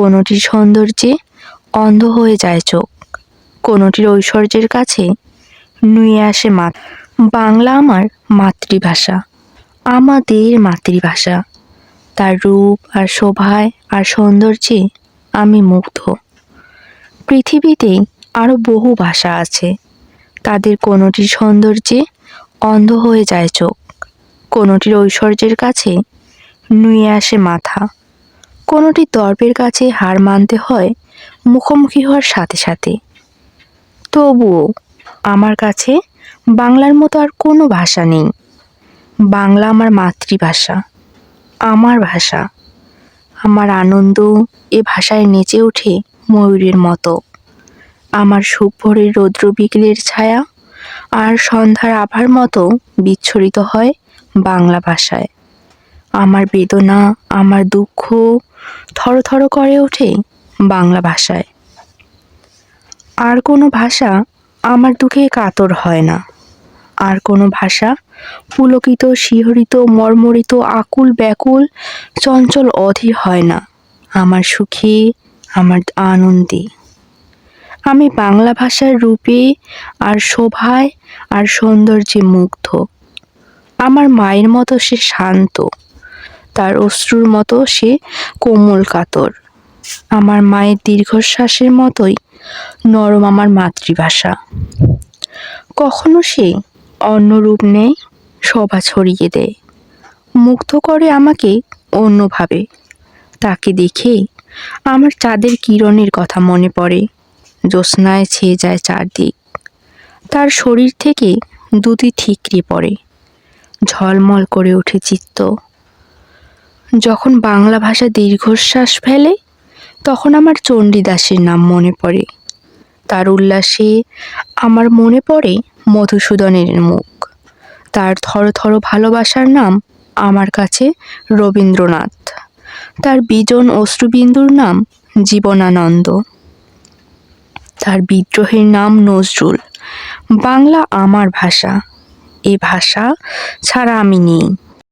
কোনোটির সৌন্দর্যে অন্ধ হয়ে যায় চোখ। কোনোটির ঐশ্বর্যের কাছে নুয়ে আসে মা। বাংলা আমার মাতৃভাষা, আমাদের মাতৃভাষা। তার রূপ আর শোভায় আর সৌন্দর্যে আমি মুগ্ধ। পৃথিবীতে আরও বহু ভাষা আছে। তাদের কোনোটির সৌন্দর্যে অন্ধ হয়ে যায় চোখ। কোনোটির ঐশ্বর্যের কাছে নুয়ে আসে মাথা। কোনোটি দর্পের কাছে হার মানতে হয়, মুখোমুখি হওয়ার সাথে সাথে। তবুও আমার কাছে বাংলার মতো আর কোনো ভাষা নেই। বাংলা আমার মাতৃভাষা, আমার ভাষা। আমার আনন্দ এ ভাষায় নেচে ওঠে ময়ূরের মতো। আমার সুখ ভোরের রৌদ্র বিকেলের ছায়া আর সন্ধ্যার আভার মতো বিচ্ছরিত হয় বাংলা ভাষায়। আমার বেদনা, আমার দুঃখ থরথর করে ওঠে বাংলা ভাষায়। আর কোনো ভাষা আমার দুঃখে কাতর হয় না। আর কোনো ভাষা পুলকিত, শিহরিত, মর্মরিত, আকুল ব্যাকুল, চঞ্চল অধীর হয় না। আমার সুখে, আমার আনন্দে। আমি বাংলা ভাষার রূপে আর শোভায় আর সৌন্দর্যে মুগ্ধ। আমার মায়ের মতো সে শান্ত। তার অশ্রুর মতো সে কোমল কাতর। আমার মায়ের দীর্ঘশ্বাসের মতোই নরম আমার মাতৃভাষা। কখনো সে অন্য রূপ নেয়, শোভা ছড়িয়ে দেয়। মুগ্ধ করে আমাকে অন্যভাবে। তাকে দেখে আমার চাঁদের কিরণের কথা মনে পড়ে। জ্যোৎস্নায় ছেয়ে যায় চারদিক। তার শরীর থেকে দুটি ঠিকরে পড়ে। ঝলমল করে ওঠে চিত্ত। যখন বাংলা ভাষা দীর্ঘশ্বাস ফেলে, তখন আমার চণ্ডীদাসের নাম মনে পড়ে। তার উল্লাসে আমার মনে পড়ে মধুসূদনের মুখ। তার থরথর ভালোবাসার নাম আমার কাছে রবীন্দ্রনাথ। তার বিজন অশ্রুবিন্দুর নাম জীবনানন্দ। তার বিদ্রোহের নাম নজরুল। বাংলা আমার ভাষা। এ ভাষা ছাড়া আমি নেই।